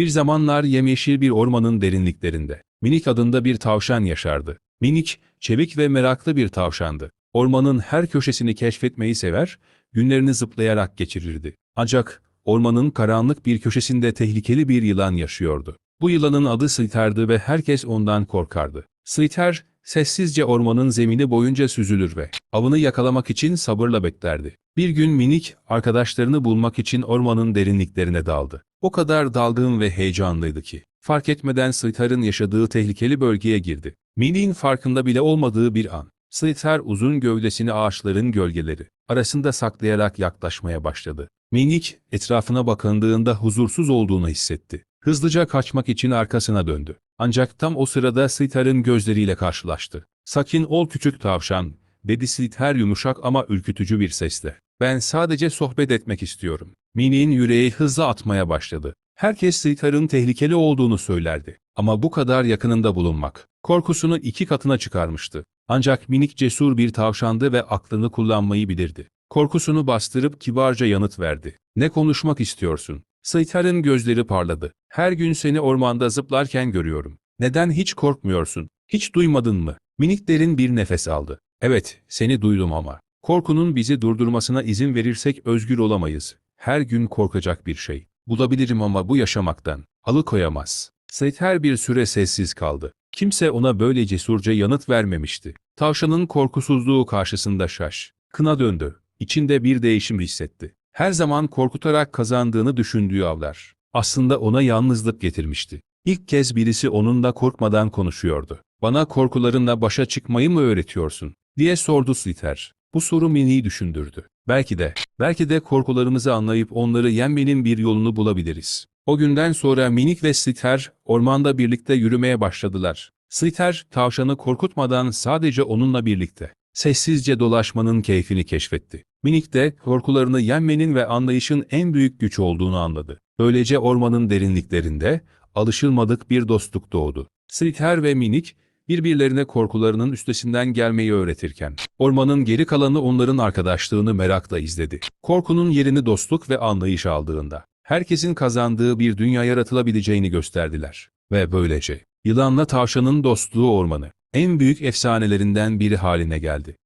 Bir zamanlar yemyeşil bir ormanın derinliklerinde, Minik adında bir tavşan yaşardı. Minik, çevik ve meraklı bir tavşandı. Ormanın her köşesini keşfetmeyi sever, günlerini zıplayarak geçirirdi. Ancak ormanın karanlık bir köşesinde tehlikeli bir yılan yaşıyordu. Bu yılanın adı Sliter'dı ve herkes ondan korkardı. Sliter, sessizce ormanın zemini boyunca süzülür ve avını yakalamak için sabırla beklerdi. Bir gün minik, arkadaşlarını bulmak için ormanın derinliklerine daldı. O kadar dalgın ve heyecanlıydı ki, fark etmeden Sliter'ın yaşadığı tehlikeli bölgeye girdi. Minik'in farkında bile olmadığı bir an. Sliter uzun gövdesini ağaçların gölgeleri arasında saklayarak yaklaşmaya başladı. Minik, etrafına bakındığında huzursuz olduğunu hissetti. Hızlıca kaçmak için arkasına döndü. Ancak tam o sırada Sliter'ın gözleriyle karşılaştı. Sakin ol küçük tavşan, dedi Sliter yumuşak ama ürkütücü bir sesle. Ben sadece sohbet etmek istiyorum. Minik'in yüreği hızla atmaya başladı. Herkes Sliter'ın tehlikeli olduğunu söylerdi. Ama bu kadar yakınında bulunmak, korkusunu iki katına çıkarmıştı. Ancak minik cesur bir tavşandı ve aklını kullanmayı bilirdi. Korkusunu bastırıp kibarca yanıt verdi. Ne konuşmak istiyorsun? Sliter'ın gözleri parladı. Her gün seni ormanda zıplarken görüyorum. Neden hiç korkmuyorsun? Hiç duymadın mı? Minik derin bir nefes aldı. Evet, seni duydum ama. Korkunun bizi durdurmasına izin verirsek özgür olamayız. Her gün korkacak bir şey. Bulabilirim ama bu yaşamaktan. Alıkoyamaz. Sliter bir süre sessiz kaldı. Kimse ona böyle cesurca yanıt vermemişti. Tavşanın korkusuzluğu karşısında şaş. Kına döndü. İçinde bir değişim hissetti. Her zaman korkutarak kazandığını düşündüğü avlar. Aslında ona yalnızlık getirmişti. İlk kez birisi onunla korkmadan konuşuyordu. Bana korkularınla başa çıkmayı mı öğretiyorsun? diye sordu Sliter. Bu soru Minnie'yi düşündürdü. Belki de, belki de korkularımızı anlayıp onları yenmenin bir yolunu bulabiliriz. O günden sonra Minik ve Sliter ormanda birlikte yürümeye başladılar. Sliter tavşanı korkutmadan sadece onunla birlikte sessizce dolaşmanın keyfini keşfetti. Minik de korkularını yenmenin ve anlayışın en büyük güç olduğunu anladı. Böylece ormanın derinliklerinde alışılmadık bir dostluk doğdu. Sliter ve Minik birbirlerine korkularının üstesinden gelmeyi öğretirken, ormanın geri kalanı onların arkadaşlığını merakla izledi. Korkunun yerini dostluk ve anlayış aldığında, herkesin kazandığı bir dünya yaratılabileceğini gösterdiler. Ve böylece, yılanla tavşanın dostluğu ormanı, en büyük efsanelerinden biri haline geldi.